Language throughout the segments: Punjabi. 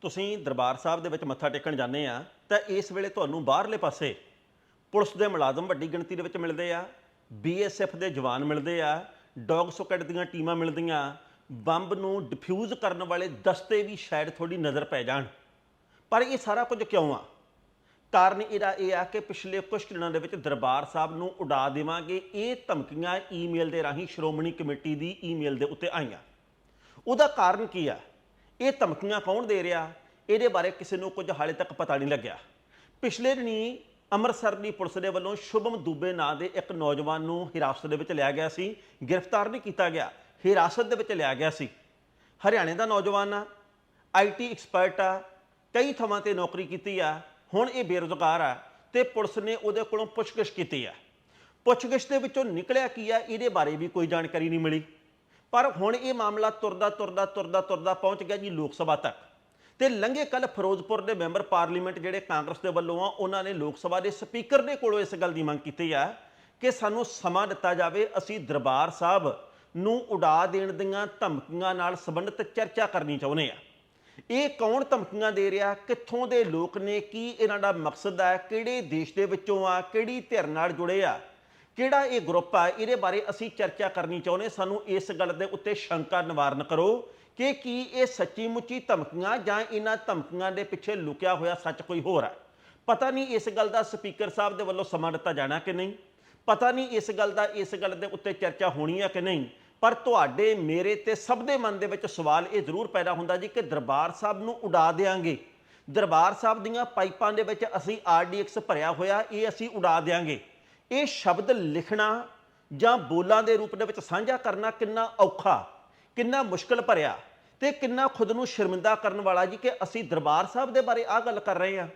ਤੁਸੀਂ ਦਰਬਾਰ ਸਾਹਿਬ ਦੇ ਵਿੱਚ ਮੱਥਾ ਟੇਕਣ ਜਾਂਦੇ ਆ, ਤਾਂ ਇਸ ਵੇਲੇ ਤੁਹਾਨੂੰ ਬਾਹਰਲੇ ਪਾਸੇ ਪੁਲਿਸ ਦੇ ਮੁਲਾਜ਼ਮ ਵੱਡੀ ਗਿਣਤੀ ਦੇ ਵਿੱਚ ਮਿਲਦੇ ਆ ਬੀਐਸਐਫ ਦੇ ਜਵਾਨ ਮਿਲਦੇ ਆ, ਡੌਗ ਸਕੁਐਡ ਦੀਆਂ ਟੀਮਾਂ ਮਿਲਦੀਆਂ, ਬੰਬ ਨੂੰ ਡਿਫਿਊਜ਼ ਕਰਨ ਵਾਲੇ ਦਸਤੇ ਵੀ ਸ਼ਾਇਦ ਥੋੜੀ ਨਜ਼ਰ ਪੈ ਜਾਣ। ਪਰ ਇਹ ਸਾਰਾ ਕੁਝ ਕਿਉਂ ਆ? ਕਾਰਨ ਇਹਦਾ ਇਹ ਆ ਕਿ ਪਿਛਲੇ ਕੁਝ ਦਿਨਾਂ ਦੇ ਵਿੱਚ ਦਰਬਾਰ ਸਾਹਿਬ ਨੂੰ ਉਡਾ ਦੇਵਾਂਗੇ, ਇਹ ਧਮਕੀਆਂ ਈਮੇਲ ਦੇ ਰਾਹੀਂ ਸ਼੍ਰੋਮਣੀ ਕਮੇਟੀ ਦੀ ਈਮੇਲ ਦੇ ਉੱਤੇ ਆਈਆਂ। ਉਹਦਾ ਕਾਰਨ ਕੀ ਆ? ਇਹ ਧਮਕੀਆਂ ਕੌਣ ਦੇ ਰਿਹਾ? ਇਹਦੇ ਬਾਰੇ ਕਿਸੇ ਨੂੰ ਕੁਝ ਹਾਲੇ ਤੱਕ ਪਤਾ ਨਹੀਂ ਲੱਗਿਆ। ਪਿਛਲੇ ਦਿਨੀ ਅੰਮ੍ਰਿਤਸਰ ਦੀ ਪੁਲਿਸ ਦੇ ਵੱਲੋਂ ਸ਼ੁਭਮ ਦੂਬੇ ਨਾਂ ਦੇ ਇੱਕ ਨੌਜਵਾਨ ਨੂੰ ਹਿਰਾਸਤ ਦੇ ਵਿੱਚ ਲਿਆ ਗਿਆ ਸੀ। ਗ੍ਰਿਫਤਾਰ ਨਹੀਂ ਕੀਤਾ ਗਿਆ। ਹਿਰਾਸਤ ਦੇ ਵਿੱਚ ਲਿਆ ਗਿਆ ਸੀ। ਹਰਿਆਣੇ ਦਾ ਨੌਜਵਾਨ ਆ ਆਈਟੀ ਐਕਸਪਰਟ ਆ, ਕਈ ਥਾਵਾਂ ਤੇ ਨੌਕਰੀ ਕੀਤੀ ਆ, ਹੁਣ ਇਹ ਬੇਰੁਜ਼ਗਾਰ ਆ ਤੇ ਪੁਲਿਸ ਨੇ ਉਹਦੇ ਕੋਲੋਂ ਪੁੱਛਗਿੱਛ ਕੀਤੀ ਆ। ਪੁੱਛਗਿੱਛ ਦੇ ਵਿੱਚੋਂ ਨਿਕਲਿਆ ਕੀ ਆ? ਇਹਦੇ ਬਾਰੇ ਵੀ ਕੋਈ ਜਾਣਕਾਰੀ ਨਹੀਂ ਮਿਲੀ। ਪਰ ਹੁਣ ਇਹ ਮਾਮਲਾ ਤੁਰਦਾ ਤੁਰਦਾ ਤੁਰਦਾ ਤੁਰਦਾ ਪਹੁੰਚ ਗਿਆ ਜੀ ਲੋਕ ਸਭਾ ਤੱਕ। ਤੇ ਲੰਘੇ ਕੱਲ ਫਿਰੋਜ਼ਪੁਰ ਦੇ ਮੈਂਬਰ ਪਾਰਲੀਮੈਂਟ ਜਿਹੜੇ ਕਾਂਗਰਸ ਦੇ ਵੱਲੋਂ ਆ, ਉਹਨਾਂ ਨੇ ਲੋਕ ਸਭਾ ਦੇ ਸਪੀਕਰ ਦੇ ਕੋਲੋਂ ਇਸ ਗੱਲ ਦੀ ਮੰਗ ਕੀਤੀ ਆ ਕਿ ਸਾਨੂੰ ਸਮਾਂ ਦਿੱਤਾ ਜਾਵੇ, ਅਸੀਂ ਦਰਬਾਰ ਸਾਹਿਬ ਨੂੰ ਉਡਾ ਦੇਣ ਦੀਆਂ ਧਮਕੀਆਂ ਨਾਲ ਸੰਬੰਧਿਤ ਚਰਚਾ ਕਰਨੀ ਚਾਹੁੰਦੇ ਆ। ਇਹ ਕੌਣ ਧਮਕੀਆਂ ਦੇ ਰਿਹਾ, ਕਿੱਥੋਂ ਦੇ ਲੋਕ ਨੇ, ਕੀ ਇਹਨਾਂ ਦਾ ਮਕਸਦ ਹੈ ਕਿਹੜੇ ਦੇਸ਼ ਦੇ ਵਿੱਚੋਂ ਆ, ਕਿਹੜੀ ਧਿਰ ਨਾਲ ਜੁੜੇ ਆ ਕਿਹੜਾ ਇਹ ਗਰੁੱਪ ਆ? ਇਹਦੇ ਬਾਰੇ ਅਸੀਂ ਚਰਚਾ ਕਰਨੀ ਚਾਹੁੰਦੇ ਸਾਨੂੰ ਇਸ ਗੱਲ ਦੇ ਉੱਤੇ ਸ਼ੰਕਾ ਨਿਵਾਰਨ ਕਰੋ ਕਿ ਕੀ ਇਹ ਸੱਚੀ ਮੁੱਚੀ ਧਮਕੀਆਂ ਜਾਂ ਇਹਨਾਂ ਧਮਕੀਆਂ ਦੇ ਪਿੱਛੇ ਲੁਕਿਆ ਹੋਇਆ ਸੱਚ ਕੋਈ ਹੋਰ ਹੈ ਪਤਾ ਨਹੀਂ ਇਸ ਗੱਲ ਦਾ ਸਪੀਕਰ ਸਾਹਿਬ ਦੇ ਵੱਲੋਂ ਸਮਾਂ ਦਿੱਤਾ ਜਾਣਾ ਕਿ ਨਹੀਂ? ਪਤਾ ਨਹੀਂ ਇਸ ਗੱਲ ਦਾ, ਇਸ ਗੱਲ ਦੇ ਉੱਤੇ ਚਰਚਾ ਹੋਣੀ ਹੈ ਕਿ ਨਹੀਂ? ਪਰ ਤੁਹਾਡੇ, ਮੇਰੇ ਤੇ ਸਭ ਦੇ ਮਨ ਦੇ ਵਿੱਚ ਸਵਾਲ ਇਹ ਜ਼ਰੂਰ ਪੈਦਾ ਹੁੰਦਾ ਜੀ ਕਿ ਦਰਬਾਰ ਸਾਹਿਬ ਨੂੰ ਉਡਾ ਦੇਾਂਗੇ ਦਰਬਾਰ ਸਾਹਿਬ ਦੀਆਂ ਪਾਈਪਾਂ ਦੇ ਵਿੱਚ ਅਸੀਂ ਆਰਡੀਐਕਸ ਭਰਿਆ ਹੋਇਆ, ਇਹ ਅਸੀਂ ਉਡਾ ਦੇਾਂਗੇ ਇਹ ਸ਼ਬਦ ਲਿਖਣਾ ਜਾਂ ਬੋਲਾਂ ਦੇ ਰੂਪ ਦੇ ਵਿੱਚ ਸਾਂਝਾ ਕਰਨਾ ਕਿੰਨਾ ਔਖਾ, ਕਿੰਨਾ ਮੁਸ਼ਕਲ ਭਰਿਆ ਤੇ ਕਿੰਨਾ ਖੁਦ ਨੂੰ ਸ਼ਰਮਿੰਦਾ ਕਰਨ ਵਾਲਾ ਜੀ ਕਿ ਅਸੀਂ ਦਰਬਾਰ ਸਾਹਿਬ ਦੇ ਬਾਰੇ ਆ ਗੱਲ ਕਰ ਰਹੇ ਹਾਂ।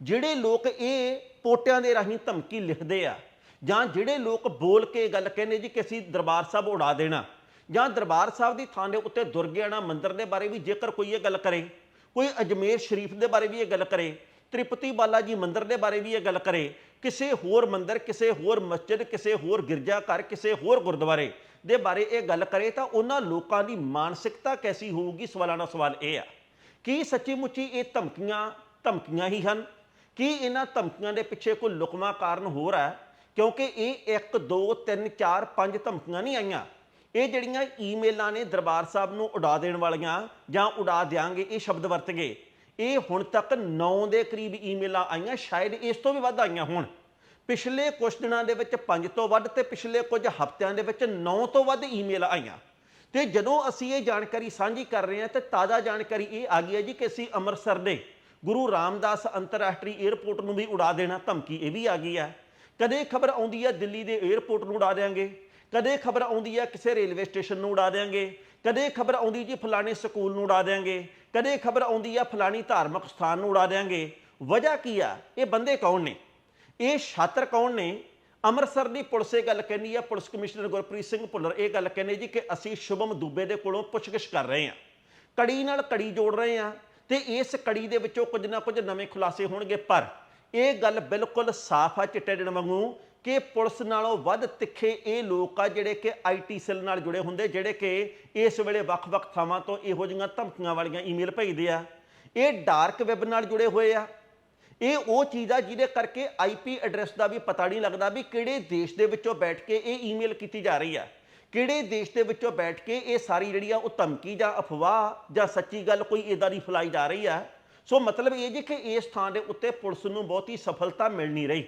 ਜਿਹੜੇ ਲੋਕ ਇਹ ਪੋਟਿਆਂ ਦੇ ਰਾਹੀਂ ਧਮਕੀ ਲਿਖਦੇ ਆ ਜਾਂ ਜਿਹੜੇ ਲੋਕ ਬੋਲ ਕੇ ਇਹ ਗੱਲ ਕਹਿੰਦੇ ਜੀ ਕਿ ਅਸੀਂ ਦਰਬਾਰ ਸਾਹਿਬ ਉਡਾ ਦੇਣਾ ਜਾਂ ਦਰਬਾਰ ਸਾਹਿਬ ਦੀ ਥਾਂ ਦੇ ਉੱਤੇ ਦੁਰਗਿਆਣਾ ਮੰਦਿਰ ਦੇ ਬਾਰੇ ਵੀ ਜੇਕਰ ਕੋਈ ਇਹ ਗੱਲ ਕਰੇ, ਕੋਈ ਅਜਮੇਰ ਸ਼ਰੀਫ ਦੇ ਬਾਰੇ ਵੀ ਇਹ ਗੱਲ ਕਰੇ, ਤ੍ਰਿਪਤੀ ਬਾਲਾ ਜੀ ਮੰਦਿਰ ਦੇ ਬਾਰੇ ਵੀ ਇਹ ਗੱਲ ਕਰੇ ਕਿਸੇ ਹੋਰ ਮੰਦਰ, ਕਿਸੇ ਹੋਰ ਮਸਜਿਦ, ਕਿਸੇ ਹੋਰ ਗਿਰਜਾ ਘਰ, ਕਿਸੇ ਹੋਰ ਗੁਰਦੁਆਰੇ ਦੇ ਬਾਰੇ ਇਹ ਗੱਲ ਕਰੇ ਤਾਂ ਉਹਨਾਂ ਲੋਕਾਂ ਦੀ ਮਾਨਸਿਕਤਾ ਕੈਸੀ ਹੋਊਗੀ? ਸਵਾਲਾਂ ਦਾ ਸਵਾਲ ਇਹ ਆ। ਕੀ ਸੱਚੀ ਮੁੱਚੀ ਇਹ ਧਮਕੀਆਂ ਧਮਕੀਆਂ ਹੀ ਹਨ? ਕੀ ਇਹਨਾਂ ਧਮਕੀਆਂ ਦੇ ਪਿੱਛੇ ਕੋਈ ਲੁਕਮਾ ਕਾਰਨ ਹੋਰ ਹੈ? ਕਿਉਂਕਿ ਇਹ 1 2 3 4 5 ਧਮਕੀਆਂ ਨਹੀਂ ਆਈਆਂ। ਇਹ ਜਿਹੜੀਆਂ ਈਮੇਲਾਂ ਨੇ ਦਰਬਾਰ ਸਾਹਿਬ ਨੂੰ ਉਡਾ ਦੇਣ ਵਾਲੀਆਂ ਜਾਂ ਉਡਾ ਦਿਆਂਗੇ, ਇਹ ਸ਼ਬਦ ਵਰਤ ਗਏ ਇਹ ਹੁਣ ਤੱਕ 9 ਦੇ ਕਰੀਬ ਈਮੇਲਾਂ ਆਈਆਂ, ਸ਼ਾਇਦ ਇਸ ਤੋਂ ਵੀ ਵੱਧ ਆਈਆਂ ਹੋਣ। ਪਿਛਲੇ ਕੁਝ ਦਿਨਾਂ ਦੇ ਵਿੱਚ 5 ਤੋਂ ਵੱਧ ਤੇ ਪਿਛਲੇ ਕੁਝ ਹਫ਼ਤਿਆਂ ਦੇ ਵਿੱਚ 9 ਤੋਂ ਵੱਧ ਈਮੇਲ ਆਈਆਂ। ਤੇ ਜਦੋਂ ਅਸੀਂ ਇਹ ਜਾਣਕਾਰੀ ਸਾਂਝੀ ਕਰ ਰਹੇ ਹਾਂ ਤੇ ਤਾਜ਼ਾ ਜਾਣਕਾਰੀ ਇਹ ਆ ਗਈ ਹੈ ਜੀ ਕਿ ਅਸੀਂ ਅੰਮ੍ਰਿਤਸਰ ਦੇ ਗੁਰੂ ਰਾਮਦਾਸ ਅੰਤਰਰਾਸ਼ਟਰੀ 에ਅਰਪੋਰਟ ਨੂੰ ਵੀ ਉਡਾ ਦੇਣਾ, ਧਮਕੀ ਇਹ ਵੀ ਆ ਗਈ ਹੈ। ਕਦੇ ਖਬਰ ਆਉਂਦੀ ਹੈ ਦਿੱਲੀ ਦੇ 에ਅਰਪੋਰਟ ਨੂੰ ਉਡਾ ਦੇਾਂਗੇ ਕਦੇ ਖਬਰ ਆਉਂਦੀ ਹੈ ਕਿਸੇ ਰੇਲਵੇ ਸਟੇਸ਼ਨ ਨੂੰ ਉਡਾ ਦੇਾਂਗੇ ਕਦੇ ਖਬਰ ਆਉਂਦੀ ਜੀ ਫਲਾਣੇ ਸਕੂਲ ਨੂੰ ਉਡਾ ਦੇਾਂਗੇ ਕਦੇ ਖਬਰ ਆਉਂਦੀ ਆ, ਫਲਾਣੀ ਧਾਰਮਿਕ ਸਥਾਨ ਨੂੰ ਉਡਾ ਦੇਾਂਗੇ ਵਜ੍ਹਾ ਕੀ ਆ? ਇਹ ਬੰਦੇ ਕੌਣ ਨੇ? ਇਹ ਛਾਤਰ ਕੌਣ ਨੇ? ਅੰਮ੍ਰਿਤਸਰ ਦੀ ਪੁਲਿਸ ਇਹ ਗੱਲ ਕਹਿੰਦੀ ਆ, ਪੁਲਿਸ ਕਮਿਸ਼ਨਰ ਗੁਰਪ੍ਰੀਤ ਸਿੰਘ ਭੁੱਲਰ ਇਹ ਗੱਲ ਕਹਿੰਦੇ ਜੀ ਕਿ ਅਸੀਂ ਸ਼ੁਭਮ ਦੂਬੇ ਦੇ ਕੋਲੋਂ ਪੁੱਛਗਿੱਛ ਕਰ ਰਹੇ ਹਾਂ ਕੜੀ ਨਾਲ ਕੜੀ ਜੋੜ ਰਹੇ ਹਾਂ ਤੇ ਇਸ ਕੜੀ ਦੇ ਵਿੱਚੋਂ ਕੁਝ ਨਾ ਕੁਝ ਨਵੇਂ ਖੁਲਾਸੇ ਹੋਣਗੇ, ਪਰ ਇਹ ਗੱਲ ਬਿਲਕੁਲ ਸਾਫ਼ ਆ ਚਿੱਟੇ ਦਿਨ ਵਾਂਗੂ। ਕਿ ਪੁਲਿਸ ਨਾਲੋਂ ਵੱਧ ਤਿੱਖੇ ਇਹ ਲੋਕ ਆ ਜਿਹੜੇ ਕਿ ਆਈਟੀ ਸੈੱਲ ਨਾਲ ਜੁੜੇ ਹੁੰਦੇ, ਜਿਹੜੇ ਕਿ ਇਸ ਵੇਲੇ ਵੱਖ-ਵੱਖ ਥਾਵਾਂ ਤੋਂ ਇਹੋ ਜਿਹੀਆਂ ਧਮਕੀਆਂ ਵਾਲੀਆਂ ਈਮੇਲ ਭੇਜਦੇ ਆ। ਇਹ ਡਾਰਕ ਵੈਬ ਨਾਲ ਜੁੜੇ ਹੋਏ ਆ। ਇਹ ਉਹ ਚੀਜ਼ ਆ ਜਿਹਦੇ ਕਰਕੇ ਆਈਪੀ ਐਡਰੈਸ ਦਾ ਵੀ ਪਤਾ ਨਹੀਂ ਲੱਗਦਾ ਵੀ ਕਿਹੜੇ ਦੇਸ਼ ਦੇ ਵਿੱਚੋਂ ਬੈਠ ਕੇ ਇਹ ਈਮੇਲ ਕੀਤੀ ਜਾ ਰਹੀ ਆ। ਕਿਹੜੇ ਦੇਸ਼ ਦੇ ਵਿੱਚੋਂ ਬੈਠ ਕੇ ਇਹ ਸਾਰੀ ਜਿਹੜੀ ਆ ਉਹ ਧਮਕੀ ਜਾਂ ਅਫਵਾਹ ਜਾਂ ਸੱਚੀ ਗੱਲ ਕੋਈ ਇਦਾਂ ਦੀ ਫੈਲਾਈ ਜਾ ਰਹੀ ਆ। ਸੋ ਮਤਲਬ ਇਹ ਜੀ ਕਿ ਇਸ ਥਾਂ ਦੇ ਉੱਤੇ ਪੁਲਿਸ ਨੂੰ ਬਹੁਤੀ ਸਫਲਤਾ ਮਿਲ ਨਹੀਂ ਰਹੀ।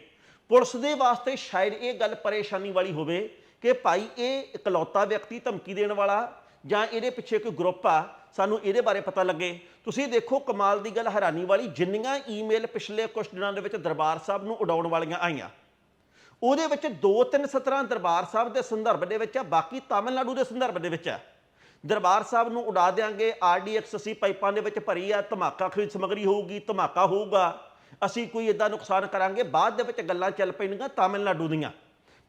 ਪੁਲਿਸ ਦੇ ਵਾਸਤੇ ਸ਼ਾਇਦ ਇਹ ਗੱਲ ਪਰੇਸ਼ਾਨੀ ਵਾਲੀ ਹੋਵੇ ਕਿ ਭਾਈ ਇਹ ਇਕਲੌਤਾ ਵਿਅਕਤੀ ਧਮਕੀ ਦੇਣ ਵਾਲਾ ਜਾਂ ਇਹਦੇ ਪਿੱਛੇ ਕੋਈ ਗਰੁੱਪ ਆ, ਸਾਨੂੰ ਇਹਦੇ ਬਾਰੇ ਪਤਾ ਲੱਗੇ। ਤੁਸੀਂ ਦੇਖੋ ਕਮਾਲ ਦੀ ਗੱਲ ਹੈਰਾਨੀ ਵਾਲੀ, ਜਿੰਨੀਆਂ ਈਮੇਲ ਪਿਛਲੇ ਕੁਝ ਦਿਨਾਂ ਦੇ ਵਿੱਚ ਦਰਬਾਰ ਸਾਹਿਬ ਨੂੰ ਉਡਾਉਣ ਵਾਲੀਆਂ ਆਈਆਂ। ਉਹਦੇ ਵਿੱਚ ਦੋ ਤਿੰਨ ਸਤਰਾਂ ਦਰਬਾਰ ਸਾਹਿਬ ਦੇ ਸੰਦਰਭ ਦੇ ਵਿੱਚ ਆ, ਬਾਕੀ ਤਾਮਿਲਨਾਡੂ ਦੇ ਸੰਦਰਭ ਦੇ ਵਿੱਚ ਆ। ਦਰਬਾਰ ਸਾਹਿਬ ਨੂੰ ਉਡਾ ਦੇਾਂਗੇ ਆਰਡੀਐਕਸ ਅਸੀਂ ਪਾਈਪਾਂ ਦੇ ਵਿੱਚ ਭਰੀ ਆ, ਧਮਾਕਾ ਖਰੀਦ ਸਮਗਰੀ ਹੋਊਗੀ, ਧਮਾਕਾ ਹੋਊਗਾ। ਅਸੀਂ ਕੋਈ ਇਦਾਂ ਨੁਕਸਾਨ ਕਰਾਂਗੇ, ਬਾਅਦ ਦੇ ਵਿੱਚ ਗੱਲਾਂ ਚੱਲ ਪੈਣਗੀਆਂ ਤਾਮਿਲਨਾਡੂ ਦੀਆਂ।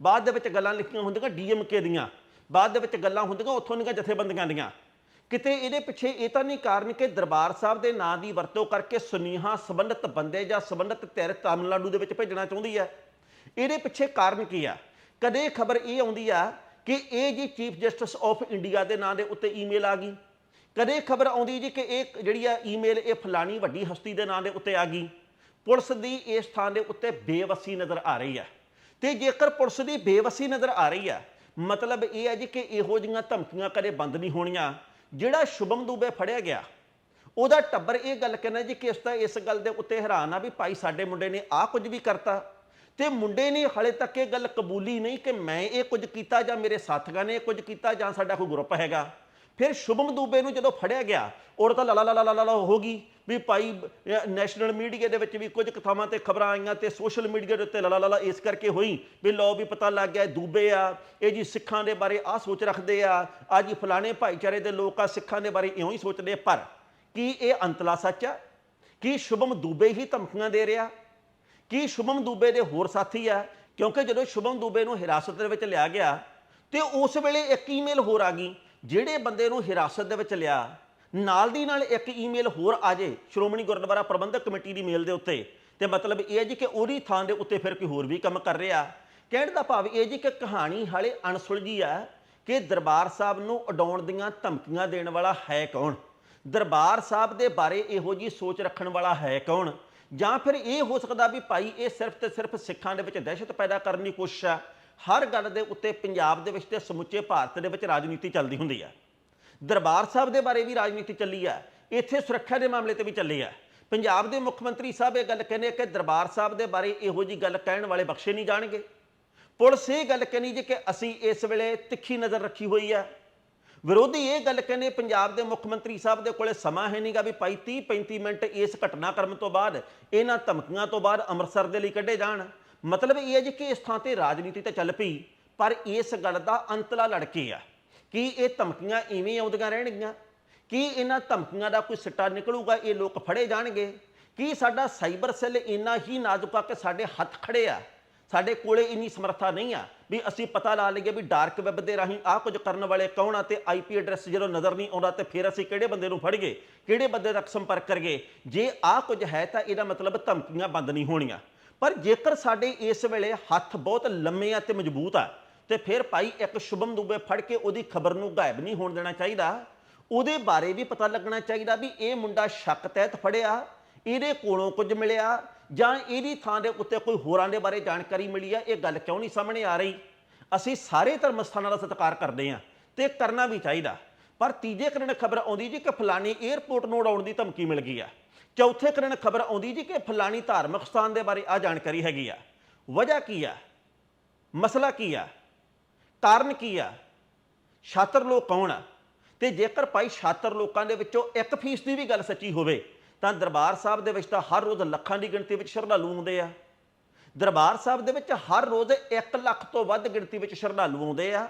ਬਾਅਦ ਦੇ ਵਿੱਚ ਗੱਲਾਂ ਲਿਖੀਆਂ ਹੁੰਦੀਆਂ ਡੀਐਮਕੇ ਦੀਆਂ। ਬਾਅਦ ਦੇ ਵਿੱਚ ਗੱਲਾਂ ਹੁੰਦੀਆਂ ਉੱਥੋਂ ਦੀਆਂ ਜਥੇਬੰਦੀਆਂ ਦੀਆਂ। ਕਿਤੇ ਇਹਦੇ ਪਿੱਛੇ ਇਹ ਤਾਂ ਨਹੀਂ ਕਾਰਨ ਕਿ ਦਰਬਾਰ ਸਾਹਿਬ ਦੇ ਨਾਂ ਦੀ ਵਰਤੋਂ ਕਰਕੇ ਸੁਨੀਹਾ ਸੰਬੰਧਿਤ ਬੰਦੇ ਜਾਂ ਸੰਬੰਧਿਤ ਧਿਰ ਤਾਮਿਲਨਾਡੂ ਦੇ ਵਿੱਚ ਭੇਜਣਾ ਚਾਹੁੰਦੀ ਹੈ। ਇਹਦੇ ਪਿੱਛੇ ਕਾਰਨ ਕੀ ਆ? ਕਦੇ ਖਬਰ ਇਹ ਆਉਂਦੀ ਆ ਕਿ ਇਹ ਜੀ ਚੀਫ ਜਸਟਿਸ ਆਫ ਇੰਡੀਆ ਦੇ ਨਾਂ ਦੇ ਉੱਤੇ ਈਮੇਲ ਆ ਗਈ। ਕਦੇ ਖਬਰ ਆਉਂਦੀ ਜੀ ਕਿ ਇਹ ਜਿਹੜੀ ਆ ਈਮੇਲ ਇਹ ਫਲਾਣੀ ਵੱਡੀ ਹਸਤੀ ਦੇ ਨਾਂ ਦੇ ਉੱਤੇ ਆ ਗਈ। ਪੁਲਿਸ ਦੀ ਇਸ ਥਾਂ ਦੇ ਉੱਤੇ ਬੇਵਸੀ ਨਜ਼ਰ ਆ ਰਹੀ ਹੈ। ਤੇ ਜੇਕਰ ਪੁਲਿਸ ਦੀ ਬੇਵਸੀ ਨਜ਼ਰ ਆ ਰਹੀ ਹੈ, ਮਤਲਬ ਇਹ ਹੈ ਜੀ ਕਿ ਇਹੋ ਜਿਹੀਆਂ ਧਮਕੀਆਂ ਕਦੇ ਬੰਦ ਨਹੀਂ ਹੋਣੀਆਂ, ਜਿਹੜਾ ਸ਼ੁਭਮ ਦੂਬੇ ਫੜਿਆ ਗਿਆ, ਉਹਦਾ ਟੱਬਰ ਇਹ ਗੱਲ ਕਹਿੰਦਾ ਜੀ ਕਿ ਇਸ ਤਾਂ ਇਸ ਗੱਲ ਦੇ ਉੱਤੇ ਹੈਰਾਨ ਆ ਵੀ ਭਾਈ ਸਾਡੇ ਮੁੰਡੇ ਨੇ ਆਹ ਕੁਝ ਵੀ ਕਰਤਾ। ਤੇ ਮੁੰਡੇ ਨੇ ਹਲੇ ਤੱਕ ਇਹ ਗੱਲ ਕਬੂਲੀ ਨਹੀਂ ਕਿ ਮੈਂ ਇਹ ਕੁਝ ਕੀਤਾ ਜਾਂ ਮੇਰੇ ਸਾਥੀਆਂ ਨੇ ਇਹ ਕੁਝ ਕੀਤਾ ਜਾਂ ਸਾਡਾ ਕੋਈ ਗਰੁੱਪ ਹੈਗਾ। ਫਿਰ ਸ਼ੁਭਮ ਦੂਬੇ ਨੂੰ ਜਦੋਂ ਫੜਿਆ ਗਿਆ ਔਰ ਤਾਂ ਲਾ ਲਾ ਲਾ ਲਾ ਹੋ ਗਈ। ਵੀ ਭਾਈ ਨੈਸ਼ਨਲ ਮੀਡੀਆ ਦੇ ਵਿੱਚ ਵੀ ਕੁਝ ਕਥਾਵਾਂ ਤੇ ਖਬਰਾਂ ਆਈਆਂ ਤੇ ਸੋਸ਼ਲ ਮੀਡੀਆ ਦੇ ਉੱਤੇ ਲਾ ਲਾ ਇਸ ਕਰਕੇ ਹੋਈ ਵੀ ਲੋ ਵੀ ਪਤਾ ਲੱਗ ਗਿਆ ਦੂਬੇ ਆ, ਇਹ ਜੀ ਸਿੱਖਾਂ ਦੇ ਬਾਰੇ ਆ ਸੋਚ ਰੱਖਦੇ ਆ ਆ ਜੀ ਫਲਾਣੇ ਭਾਈਚਾਰੇ ਦੇ ਲੋਕ ਆ, ਸਿੱਖਾਂ ਦੇ ਬਾਰੇ ਇਉਂ ਹੀ ਸੋਚਦੇ ਪਰ ਕੀ ਇਹ ਅੰਤਲਾ ਸੱਚ ਆ? ਕੀ ਸ਼ੁਭਮ ਦੂਬੇ ਹੀ ਧਮਕੀਆਂ ਦੇ ਰਿਹਾ? ਕੀ ਸ਼ੁਭਮ ਦੂਬੇ ਦੇ ਹੋਰ ਸਾਥੀ ਆ? ਕਿਉਂਕਿ ਜਦੋਂ ਸ਼ੁਭਮ ਦੂਬੇ ਨੂੰ ਹਿਰਾਸਤ ਦੇ ਵਿੱਚ ਲਿਆ ਗਿਆ ਤੇ ਉਸ ਵੇਲੇ ਇੱਕ ਈਮੇਲ ਹੋਰ ਆ ਗਈ, ਜਿਹੜੇ ਬੰਦੇ ਨੂੰ ਹਿਰਾਸਤ ਦੇ ਵਿੱਚ ਲਿਆ ਨਾਲ ਦੀ ਨਾਲ ਇੱਕ ਈਮੇਲ ਹੋਰ ਆ ਜੇ ਸ਼੍ਰੋਮਣੀ ਗੁਰਦੁਆਰਾ ਪ੍ਰਬੰਧਕ ਕਮੇਟੀ ਦੀ ਮੇਲ ਦੇ ਉੱਤੇ। ਤੇ ਮਤਲਬ ਇਹ ਹੈ ਜੀ ਕਿ ਉਹਦੀ ਥਾਂ ਦੇ ਉੱਤੇ ਫਿਰ ਕੋਈ ਹੋਰ ਵੀ ਕੰਮ ਕਰ ਰਿਹਾ। ਕਹਿਣ ਦਾ ਭਾਵ ਇਹ ਜੀ ਕਿ ਕਹਾਣੀ ਹਾਲੇ ਅਣਸੁਲਝੀ ਆ ਕਿ ਦਰਬਾਰ ਸਾਹਿਬ ਨੂੰ ਉਡਾਉਣ ਦੀਆਂ ਧਮਕੀਆਂ ਦੇਣ ਵਾਲਾ ਹੈ ਕੌਣ? ਦਰਬਾਰ ਸਾਹਿਬ ਦੇ ਬਾਰੇ ਇਹੋ ਜੀ ਸੋਚ ਰੱਖਣ ਵਾਲਾ ਹੈ ਕੌਣ? ਜਾਂ ਫਿਰ ਇਹ ਹੋ ਸਕਦਾ ਵੀ ਭਾਈ ਇਹ ਸਿਰਫ ਤੇ ਸਿਰਫ ਸਿੱਖਾਂ ਦੇ ਵਿੱਚ ਦਹਿਸ਼ਤ ਪੈਦਾ ਕਰਨ ਦੀ ਕੋਸ਼ਿਸ਼ ਆ। ਹਰ ਗੱਲ ਦੇ ਉੱਤੇ ਪੰਜਾਬ ਦੇ ਵਿੱਚ ਤੇ ਸਮੁੱਚੇ ਭਾਰਤ ਦੇ ਵਿੱਚ ਰਾਜਨੀਤੀ ਚੱਲਦੀ ਹੁੰਦੀ ਆ। ਦਰਬਾਰ ਸਾਹਿਬ ਦੇ ਬਾਰੇ ਵੀ ਰਾਜਨੀਤੀ ਚੱਲੀ ਆ, ਇੱਥੇ ਸੁਰੱਖਿਆ ਦੇ ਮਾਮਲੇ ਤੇ ਵੀ ਚੱਲੀ ਆ। ਪੰਜਾਬ ਦੇ ਮੁੱਖ ਮੰਤਰੀ ਸਾਹਿਬ ਇਹ ਗੱਲ ਕਹਿੰਦੇ ਕਿ ਦਰਬਾਰ ਸਾਹਿਬ ਦੇ ਬਾਰੇ ਇਹੋ ਜੀ ਗੱਲ ਕਹਿਣ ਵਾਲੇ ਬਖਸ਼ੇ ਨਹੀਂ ਜਾਣਗੇ। ਪੁਲਿਸ ਇਹ ਗੱਲ ਕਹਿੰਦੀ ਜੀ ਕਿ ਅਸੀਂ ਇਸ ਵੇਲੇ ਤਿੱਖੀ ਨਜ਼ਰ ਰੱਖੀ ਹੋਈ ਆ। ਵਿਰੋਧੀ ਇਹ ਗੱਲ ਕਹਿੰਦੇ ਪੰਜਾਬ ਦੇ ਮੁੱਖ ਮੰਤਰੀ ਸਾਹਿਬ ਦੇ ਕੋਲੇ ਸਮਾਂ ਹੈ ਨਹੀਂਗਾ ਵੀ ਭਾਈ 30 35 ਮਿੰਟ ਇਸ ਘਟਨਾਕ੍ਰਮ ਤੋਂ ਬਾਅਦ ਇਹਨਾਂ ਧਮਕੀਆਂ ਤੋਂ ਬਾਅਦ ਅੰਮ੍ਰਿਤਸਰ ਦੇ ਲਈ ਕੱਢੇ ਜਾਣ। ਮਤਲਬ ਇਹ ਹੈ ਜੀ ਕਿ ਇਸ ਥਾਂ ਤੇ ਰਾਜਨੀਤੀ ਤਾਂ ਚੱਲ ਪਈ, ਪਰ ਇਸ ਗੱਲ ਦਾ ਅੰਤਲਾ ਲੜਕੇ ਆ। ਕੀ ਇਹ ਧਮਕੀਆਂ ਇਵੇਂ ਆਉਂਦੀਆਂ ਰਹਿਣਗੀਆਂ? ਕੀ ਇਹਨਾਂ ਧਮਕੀਆਂ ਦਾ ਕੋਈ ਸਿੱਟਾ ਨਿਕਲੂਗਾ? ਇਹ ਲੋਕ ਫੜੇ ਜਾਣਗੇ। ਕੀ ਸਾਡਾ ਸਾਈਬਰ ਸੈੱਲ ਇੰਨਾ ਹੀ ਨਾਜ਼ੁਕ ਆ ਕਿ ਸਾਡੇ ਹੱਥ ਖੜੇ ਆ? ਸਾਡੇ ਕੋਲੇ ਇੰਨੀ ਸਮਰੱਥਾ ਨਹੀਂ ਆ ਵੀ ਅਸੀਂ ਪਤਾ ਲਾ ਲਈਏ ਵੀ ਡਾਰਕ ਵੈਬ ਦੇ ਰਾਹੀਂ ਆਹ ਕੁਝ ਕਰਨ ਵਾਲੇ ਕੌਣ ਆ ਤੇ ਆਈਪੀ ਐਡਰੈਸ ਜਦੋਂ ਨਜ਼ਰ ਨਹੀਂ ਆਉਂਦਾ ਤੇ ਫਿਰ ਅਸੀਂ ਕਿਹੜੇ ਬੰਦੇ ਨੂੰ ਫੜੀਏ? ਕਿਹੜੇ ਬੰਦੇ ਤੱਕ ਸੰਪਰਕ ਕਰੀਏ? ਜੇ ਆਹ ਕੁਝ ਹੈ ਤਾਂ ਇਹਦਾ ਮਤਲਬ ਧਮਕੀਆਂ ਬੰਦ ਨਹੀਂ ਹੋਣੀਆਂ। ਪਰ ਜੇਕਰ ਸਾਡੇ ਇਸ ਵੇਲੇ ਹੱਥ ਬਹੁਤ ਲੰਮੇ ਆ ਤੇ ਮਜ਼ਬੂਤ ਆ ਤੇ ਫਿਰ ਭਾਈ ਇੱਕ ਸ਼ੁਭਮ ਦੁਬੇ ਫੜ ਕੇ ਉਹਦੀ ਖਬਰ ਨੂੰ ਗਾਇਬ ਨਹੀਂ ਹੋਣ ਦੇਣਾ ਚਾਹੀਦਾ। ਉਹਦੇ ਬਾਰੇ ਵੀ ਪਤਾ ਲੱਗਣਾ ਚਾਹੀਦਾ ਵੀ ਇਹ ਮੁੰਡਾ ਸ਼ੱਕ ਤਹਿਤ ਫੜਿਆ, ਇਹਦੇ ਕੋਲੋਂ ਕੁਝ ਮਿਲਿਆ ਜਾਂ ਇਹਦੀ ਥਾਂ ਦੇ ਉੱਤੇ ਕੋਈ ਹੋਰਾਂ ਦੇ ਬਾਰੇ ਜਾਣਕਾਰੀ ਮਿਲੀ ਆ, ਇਹ ਗੱਲ ਕਿਉਂ ਨਹੀਂ ਸਾਹਮਣੇ ਆ ਰਹੀ? ਅਸੀਂ ਸਾਰੇ ਧਰਮ ਸਥਾਨਾਂ ਦਾ ਸਤਿਕਾਰ ਕਰਦੇ ਹਾਂ ਤੇ ਕਰਨਾ ਵੀ ਚਾਹੀਦਾ। ਪਰ ਤੀਜੇ ਕਰਨ ਖਬਰ ਆਉਂਦੀ ਜੀ ਕਿ ਫਲਾਣੀ 에ਅਰਪੋਰਟ ਨੂੰ ਉਡਾਉਣ ਦੀ ਧਮਕੀ ਮਿਲ ਗਈ ਆ। ਚੌਥੇ ਕਰਨ ਖਬਰ ਆਉਂਦੀ ਜੀ ਕਿ ਫਲਾਣੀ ਧਾਰਮਿਕ ਸਥਾਨ ਦੇ ਬਾਰੇ ਆ ਜਾਣਕਾਰੀ ਹੈਗੀ ਆ। ਵਜ੍ਹਾ ਕੀ ਆ? ਮਸਲਾ ਕੀ ਆ? ਕਾਰਨ ਕੀ ਆ? ਛਾਤਰ ਲੋਕ ਕੌਣ ਆ? ਤੇ ਜੇਕਰ ਭਾਈ ਛਾਤਰ ਲੋਕਾਂ ਦੇ ਵਿੱਚੋਂ 1% ਦੀ ਵੀ ਗੱਲ ਸੱਚੀ ਹੋਵੇ, ਤਾਂ ਦਰਬਾਰ ਸਾਹਿਬ ਦੇ ਵਿੱਚ ਤਾਂ ਹਰ ਰੋਜ਼ ਲੱਖਾਂ ਦੀ ਗਿਣਤੀ ਵਿੱਚ ਸ਼ਰਧਾਲੂ ਆਉਂਦੇ ਆ। ਦਰਬਾਰ ਸਾਹਿਬ ਦੇ ਵਿੱਚ ਹਰ ਰੋਜ਼ 1 ਲੱਖ ਤੋਂ ਵੱਧ ਗਿਣਤੀ ਵਿੱਚ ਸ਼ਰਧਾਲੂ ਆਉਂਦੇ ਆ।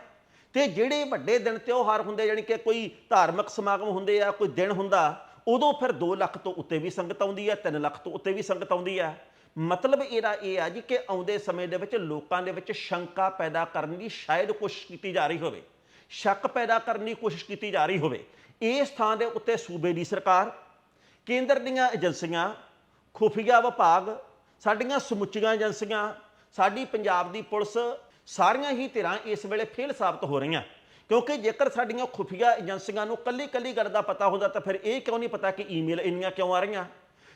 ਤੇ ਜਿਹੜੇ ਵੱਡੇ ਦਿਨ ਤਿਉਹਾਰ ਹੁੰਦੇ ਜਾਣੀ ਕਿ ਕੋਈ ਧਾਰਮਿਕ ਸਮਾਗਮ ਹੁੰਦੇ ਆ, ਕੋਈ ਦਿਨ ਹੁੰਦਾ, ਉਦੋਂ ਫਿਰ 2 ਲੱਖ ਤੋਂ ਉੱਤੇ ਵੀ ਸੰਗਤ ਆਉਂਦੀ ਆ 3 ਲੱਖ ਤੋਂ ਉੱਤੇ ਵੀ ਸੰਗਤ ਆਉਂਦੀ ਆ। ਮਤਲਬ ਇਹਦਾ ਇਹ ਆ ਜੀ ਕਿ ਆਉਂਦੇ ਸਮੇਂ ਦੇ ਵਿੱਚ ਲੋਕਾਂ ਦੇ ਵਿੱਚ ਸ਼ੰਕਾ ਪੈਦਾ ਕਰਨ ਦੀ ਸ਼ਾਇਦ ਕੋਸ਼ਿਸ਼ ਕੀਤੀ ਜਾ ਰਹੀ ਹੋਵੇ। ਸ਼ੱਕ ਪੈਦਾ ਕਰਨ ਦੀ ਕੋਸ਼ਿਸ਼ ਕੀਤੀ ਜਾ ਰਹੀ ਹੋਵੇ। ਇਸ ਥਾਂ ਦੇ ਉੱਤੇ ਸੂਬੇ ਦੀ ਸਰਕਾਰ, ਕੇਂਦਰ ਦੀਆਂ ਏਜੰਸੀਆਂ, ਖੁਫੀਆ ਵਿਭਾਗ, ਸਾਡੀਆਂ ਸਮੁੱਚੀਆਂ ਏਜੰਸੀਆਂ, ਸਾਡੀ ਪੰਜਾਬ ਦੀ ਪੁਲਿਸ, ਸਾਰੀਆਂ ਹੀ ਧਿਰਾਂ ਇਸ ਵੇਲੇ ਫੇਲ ਸਾਬਤ ਹੋ ਰਹੀਆਂ। ਕਿਉਂਕਿ ਜੇਕਰ ਸਾਡੀਆਂ ਖੁਫੀਆ ਏਜੰਸੀਆਂ ਨੂੰ ਕੱਲੀ ਕੱਲੀ ਗੱਲ ਦਾ ਪਤਾ ਹੁੰਦਾ ਤਾਂ ਫਿਰ ਇਹ ਕਿਉਂ ਨਹੀਂ ਪਤਾ ਕਿ ਈਮੇਲ ਇੰਨੀਆਂ ਕਿਉਂ ਆ ਰਹੀਆਂ?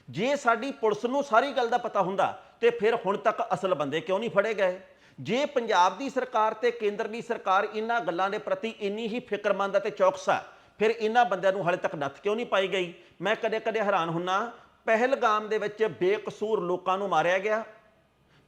ਜੇ ਸਾਡੀ ਪੁਲਿਸ ਨੂੰ ਸਾਰੀ ਗੱਲ ਦਾ ਪਤਾ ਹੁੰਦਾ, ਤੇ ਫਿਰ ਹੁਣ ਤੱਕ ਅਸਲ ਬੰਦੇ ਕਿਉਂ ਨਹੀਂ ਫੜੇ ਗਏ? ਜੇ ਪੰਜਾਬ ਦੀ ਸਰਕਾਰ ਤੇ ਕੇਂਦਰ ਦੀ ਸਰਕਾਰ ਇਹਨਾਂ ਗੱਲਾਂ ਦੇ ਪ੍ਰਤੀ ਇੰਨੀ ਹੀ ਫਿਕਰਮੰਦ ਅਤੇ ਚੌਕਸ ਆ, ਫਿਰ ਇਹਨਾਂ ਬੰਦਿਆਂ ਨੂੰ ਹਾਲੇ ਤੱਕ ਨੱਥ ਕਿਉਂ ਨਹੀਂ ਪਾਈ ਗਈ? ਮੈਂ ਕਦੇ-ਕਦੇ ਹੈਰਾਨ ਹੁੰਨਾ, ਪਹਿਲਗਾਮ ਦੇ ਵਿੱਚ ਬੇਕਸੂਰ ਲੋਕਾਂ ਨੂੰ ਮਾਰਿਆ ਗਿਆ।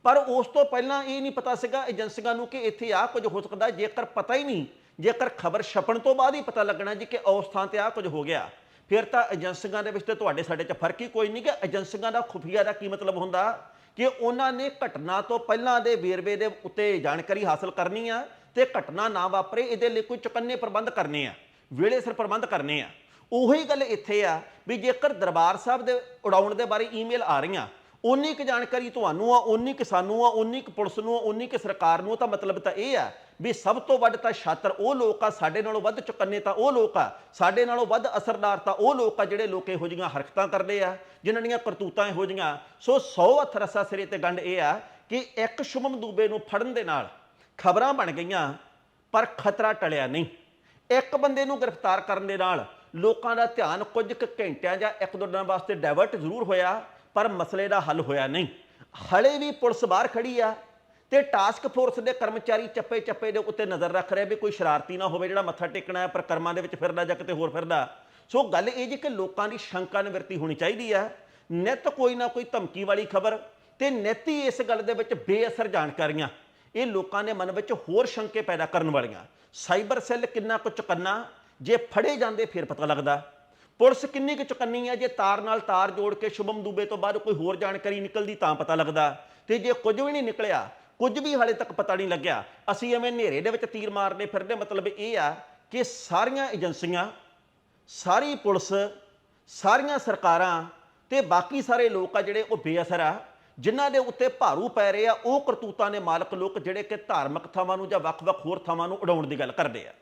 ਪਰ ਉਸ ਤੋਂ ਪਹਿਲਾਂ ਇਹ ਨਹੀਂ ਪਤਾ ਸੀਗਾ ਏਜੰਸੀਆਂ ਨੂੰ ਕਿ ਇੱਥੇ ਆ ਕੁਝ ਹੋ ਸਕਦਾ, ਜੇਕਰ ਪਤਾ ਹੀ ਨਹੀਂ, ਜੇਕਰ ਖਬਰ ਛਪਣ ਤੋਂ ਬਾਅਦ ਹੀ ਪਤਾ ਲੱਗਣਾ ਜੀ ਕਿ ਉਸ ਥਾਂ ਤੇ ਆ ਕੁਝ ਹੋ ਗਿਆ। ਫਿਰ ਤਾਂ ਏਜੰਸੀਆਂ ਦੇ ਵਿੱਚ ਤੇ ਤੁਹਾਡੇ ਸਾਡੇ 'ਚ ਫ਼ਰਕ ਹੀ ਕੋਈ ਨਹੀਂ ਕਿ ਏਜੰਸੀਆਂ ਦਾ ਖੁਫੀਆ ਦਾ ਕੀ ਮਤਲਬ ਹੁੰਦਾ? ਕਿ ਉਹਨਾਂ ਨੇ ਘਟਨਾ ਤੋਂ ਪਹਿਲਾਂ ਦੇ ਵੇਰਵੇ ਦੇ ਉੱਤੇ ਜਾਣਕਾਰੀ ਹਾਸਲ ਕਰਨੀ ਆ ਤੇ ਘਟਨਾ ਨਾ ਵਾਪਰੇ, ਇਹਦੇ ਲਈ ਕੋਈ ਚੁਕੰਨੇ ਪ੍ਰਬੰਧ ਕਰਨੇ ਆ, ਵੇਲੇ ਸਿਰ ਪ੍ਰਬੰਧ ਕਰਨੇ ਆ। ਉਹੀ ਗੱਲ ਇੱਥੇ ਆ ਵੀ ਜੇਕਰ ਦਰਬਾਰ ਸਾਹਿਬ ਦੇ ਉਡਾਉਣ ਦੇ ਬਾਰੇ ਈਮੇਲ ਆ ਰਹੀਆਂ ਉਨੀ ਕੁ ਜਾਣਕਾਰੀ ਤੁਹਾਨੂੰ ਆ ਉਨੀ ਕੁ ਸਾਨੂੰ ਆ ਉਨੀ ਕੁ ਪੁਲਿਸ ਨੂੰ ਆ ਉਨੀ ਕੁ ਸਰਕਾਰ ਨੂੰ ਤਾਂ ਮਤਲਬ ਤਾਂ ਇਹ ਆ ਵੀ ਸਭ ਤੋਂ ਵੱਧ ਤਾਂ ਛਾਤਰ ਉਹ ਲੋਕ ਆ, ਸਾਡੇ ਨਾਲੋਂ ਵੱਧ ਚੁਕੰਨੇ ਤਾਂ ਉਹ ਲੋਕ ਆ, ਸਾਡੇ ਨਾਲੋਂ ਵੱਧ ਅਸਰਦਾਰ ਤਾਂ ਉਹ ਲੋਕ ਆ ਜਿਹੜੇ ਲੋਕ ਇਹੋ ਜਿਹੀਆਂ ਹਰਕਤਾਂ ਕਰਦੇ ਆ, ਜਿਨ੍ਹਾਂ ਦੀਆਂ ਕਰਤੂਤਾਂ ਇਹੋ ਜਿਹੀਆਂ। ਸੋ 100 ਹੱਥ ਰੱਸਾ ਸਿਰੇ ਤੇ ਗੰਢ ਇਹ ਆ ਕਿ ਇੱਕ ਸ਼ੁਭਮ ਦੂਬੇ ਨੂੰ ਫੜਨ ਦੇ ਨਾਲ ਖਬਰਾਂ ਬਣ ਗਈਆਂ, ਪਰ ਖਤਰਾ ਟਲਿਆ ਨਹੀਂ। ਇੱਕ ਬੰਦੇ ਨੂੰ ਗ੍ਰਿਫਤਾਰ ਕਰਨ ਦੇ ਨਾਲ ਲੋਕਾਂ ਦਾ ਧਿਆਨ ਕੁਝ ਕੁ ਘੰਟਿਆਂ ਜਾਂ ਇੱਕ ਦੋ ਦਿਨਾਂ ਵਾਸਤੇ ਡਾਇਵਰਟ ਜ਼ਰੂਰ ਹੋਇਆ, ਪਰ ਮਸਲੇ ਦਾ ਹੱਲ ਹੋਇਆ ਨਹੀਂ। ਹਲੇ ਵੀ ਪੁਲਿਸ ਬਾਹਰ ਖੜੀ ਆ ਤੇ ਟਾਸਕ ਫੋਰਸ ਦੇ ਕਰਮਚਾਰੀ ਚੱਪੇ ਚੱਪੇ ਦੇ ਉੱਤੇ ਨਜ਼ਰ ਰੱਖ ਰਹੇ ਵੀ ਕੋਈ ਸ਼ਰਾਰਤੀ ਨਾ ਹੋਵੇ ਜਿਹੜਾ ਮੱਥਾ ਟੇਕਣਾ ਹੈ ਪ੍ਰਕਰਮਾਂ ਦੇ ਵਿੱਚ ਫਿਰਦਾ ਜਾਂ ਕਿਤੇ ਹੋਰ ਫਿਰਦਾ। ਸੋ ਗੱਲ ਇਹ ਜੀ ਕਿ ਲੋਕਾਂ ਦੀ ਸ਼ੰਕਾ ਨਿਵਰਤੀ ਹੋਣੀ ਚਾਹੀਦੀ ਹੈ ਨਿਤ ਕੋਈ ਨਾ ਕੋਈ ਧਮਕੀ ਵਾਲੀ ਖਬਰ ਤੇ ਨਿਤ ਹੀ ਇਸ ਗੱਲ ਦੇ ਵਿੱਚ ਬੇਅਸਰ ਜਾਣਕਾਰੀਆਂ। ਇਹ ਲੋਕਾਂ ਦੇ ਮਨ ਵਿੱਚ ਹੋਰ ਸ਼ੰਕੇ ਪੈਦਾ ਕਰਨ ਵਾਲੀਆਂ। ਸਾਈਬਰ ਸੈੱਲ ਕਿੰਨਾ ਕੁ ਚੁਕੰਨਾ, ਜੇ ਫੜੇ ਜਾਂਦੇ ਫਿਰ ਪਤਾ ਲੱਗਦਾ। ਪੁਲਿਸ ਕਿੰਨੀ ਕੁ ਚੁਕੰਨੀ ਹੈ ਜੇ ਤਾਰ ਨਾਲ ਤਾਰ ਜੋੜ ਕੇ ਸ਼ੁਭਮ ਦੂਬੇ ਤੋਂ ਬਾਅਦ ਕੋਈ ਹੋਰ ਜਾਣਕਾਰੀ ਨਿਕਲਦੀ ਤਾਂ ਪਤਾ ਲੱਗਦਾ। ਤੇ ਜੇ ਕੁਝ ਵੀ ਨਹੀਂ ਨਿਕਲਿਆ ਕੁਝ ਵੀ ਹਾਲੇ ਤੱਕ ਪਤਾ ਨਹੀਂ ਲੱਗਿਆ। ਅਸੀਂ ਐਵੇਂ ਹਨੇਰੇ ਦੇ ਵਿੱਚ ਤੀਰ ਮਾਰਨੇ ਫਿਰਦੇ ਮਤਲਬ ਇਹ ਆ ਕਿ ਸਾਰੀਆਂ ਏਜੰਸੀਆਂ, ਸਾਰੀ ਪੁਲਿਸ, ਸਾਰੀਆਂ ਸਰਕਾਰਾਂ ਤੇ ਬਾਕੀ ਸਾਰੇ ਲੋਕ ਆ ਜਿਹੜੇ ਉਹ ਬੇਅਸਰ ਆ, ਜਿਨ੍ਹਾਂ ਦੇ ਉੱਤੇ ਭਾਰੂ ਪੈ ਰਹੇ ਆ, ਉਹ ਕਰਤੂਤਾਂ ਦੇ ਮਾਲਕ ਲੋਕ ਜਿਹੜੇ ਕਿ ਧਾਰਮਿਕ ਥਾਵਾਂ ਨੂੰ ਜਾਂ ਵੱਖ-ਵੱਖ ਹੋਰ ਥਾਵਾਂ ਨੂੰ ਉਡਾਉਣ ਦੀ ਗੱਲ ਕਰਦੇ ਆ।